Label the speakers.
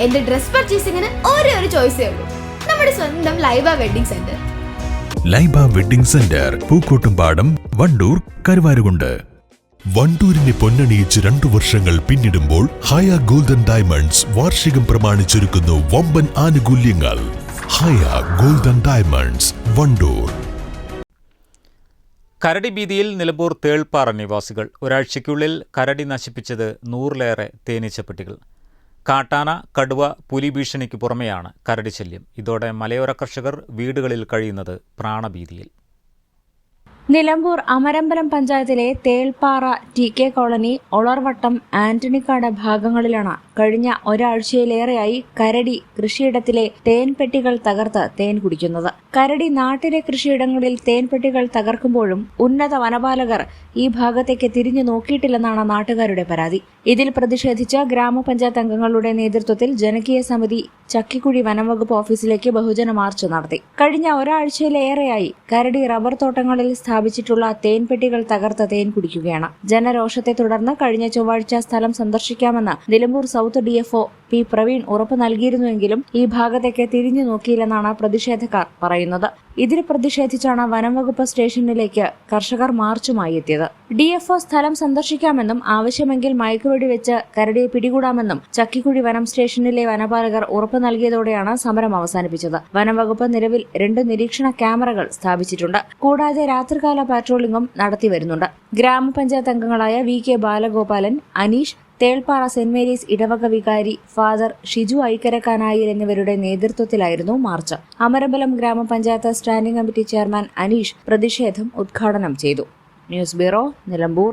Speaker 1: എന്റെ ഡ്രസ് പർച്ചേസിംഗിന് ഒരേ ഒരു ചോയ്സേ ഉള്ളൂ. നമ്മുടെ സ്വന്തം Laiba wedding centre.
Speaker 2: Laiba wedding centre Pookkottumpadam Wandoor Karuvarakundu. വണ്ടൂരിനെ പൊന്നണിയിച്ച് രണ്ടു വർഷങ്ങൾ പിന്നിടുമ്പോൾ ഹയ ഗോൾഡൻ ഡയമണ്ട്സ് വാർഷികം പ്രമാണിച്ചൊരുക്കുന്നു വമ്പൻ ആനുകൂല്യങ്ങൾ. Haya golden diamonds Wandoor.
Speaker 3: കരടി ഭീതിയിൽ നിലമ്പൂർ തേൾപ്പാറ നിവാസികൾ. ഒരാഴ്ചയ്ക്കുള്ളിൽ കരടി നശിപ്പിച്ചത് നൂറിലേറെ തേനീച്ചപ്പെട്ടികൾ. കാട്ടാന കടുവ പുലി ഭീഷണിക്ക് പുറമെയാണ് കരടി ശല്യം ഇതോടെ മലയോര കർഷകർ വീടുകളിൽ കഴിയുന്നത് പ്രാണഭീതിയിൽ.
Speaker 4: നിലമ്പൂർ അമരമ്പലം പഞ്ചായത്തിലെ Thelpara T K colony Olarvattam Antonykad ഭാഗങ്ങളിലാണ് കഴിഞ്ഞ ഒരാഴ്ചയിലേറെയായി കരടി കൃഷിയിടത്തിലെ തേൻപെട്ടികൾ തകർത്ത് തേൻ കുടിക്കുന്നത്. കരടി നാട്ടിലെ കൃഷിയിടങ്ങളിൽ തേൻപെട്ടികൾ തകർക്കുമ്പോഴും ഉന്നത വനപാലകർ ഈ ഭാഗത്തേക്ക് തിരിഞ്ഞു നോക്കിയിട്ടില്ലെന്നാണ് നാട്ടുകാരുടെ പരാതി. ഇതിൽ പ്രതിഷേധിച്ച് ഗ്രാമപഞ്ചായത്ത് അംഗങ്ങളുടെ നേതൃത്വത്തിൽ ജനകീയ സമിതി ചക്കിക്കുഴി വനംവകുപ്പ് ഓഫീസിലേക്ക് ബഹുജന മാർച്ച് നടത്തി. കഴിഞ്ഞ ഒരാഴ്ചയിലേറെയായി കരടി റബ്ബർ തോട്ടങ്ങളിൽ സ്ഥാപിച്ചിട്ടുള്ള തേൻപെട്ടികൾ തകർത്ത തേൻ കുടിക്കുകയാണ്. ജനരോഷത്തെ തുടർന്ന് കഴിഞ്ഞ ചൊവ്വാഴ്ച സ്ഥലം സന്ദർശിക്കാമെന്ന് Nilambur south DFO P Praveen ഉറപ്പ് നൽകിയിരുന്നുവെങ്കിലും ഈ ഭാഗത്തേക്ക് തിരിഞ്ഞു നോക്കിയില്ലെന്നാണ് പ്രതിഷേധക്കാർ പറയുന്നത്. ഇതിൽ പ്രതിഷേധിച്ചാണ് വനംവകുപ്പ് സ്റ്റേഷനിലേക്ക് കർഷകർ മാർച്ചുമായി എത്തിയത്. ഡിഎഫ്ഒ സ്ഥലം സന്ദർശിക്കാമെന്നും ആവശ്യമെങ്കിൽ മയക്കുവെടി വെച്ച് കരടിയെ പിടികൂടാമെന്നും ചക്കിക്കുഴി വനം സ്റ്റേഷനിലെ വനപാലകർ ഉറപ്പ് നൽകിയതോടെയാണ് സമരം അവസാനിപ്പിച്ചത്. വനംവകുപ്പ് നിലവിൽ രണ്ട് നിരീക്ഷണ ക്യാമറകൾ സ്ഥാപിച്ചിട്ടുണ്ട്. കൂടാതെ രാത്രികാല പാട്രോളിംഗും നടത്തിവരുന്നുണ്ട്. ഗ്രാമപഞ്ചായത്ത് അംഗങ്ങളായ V K Balagopalan Aneesh Thelpara Saint Mary's ഇടവക വികാരി ഫാദർ ഷിജു ഐക്കരക്കാനായിൽ എന്നിവരുടെ നേതൃത്വത്തിലായിരുന്നു മാർച്ച്. അമരമ്പലം ഗ്രാമപഞ്ചായത്ത് സ്റ്റാൻഡിംഗ് കമ്മിറ്റി ചെയർമാൻ അനീഷ് പ്രതിഷേധം ഉദ്ഘാടനം ചെയ്തു. News bureau Nilambur.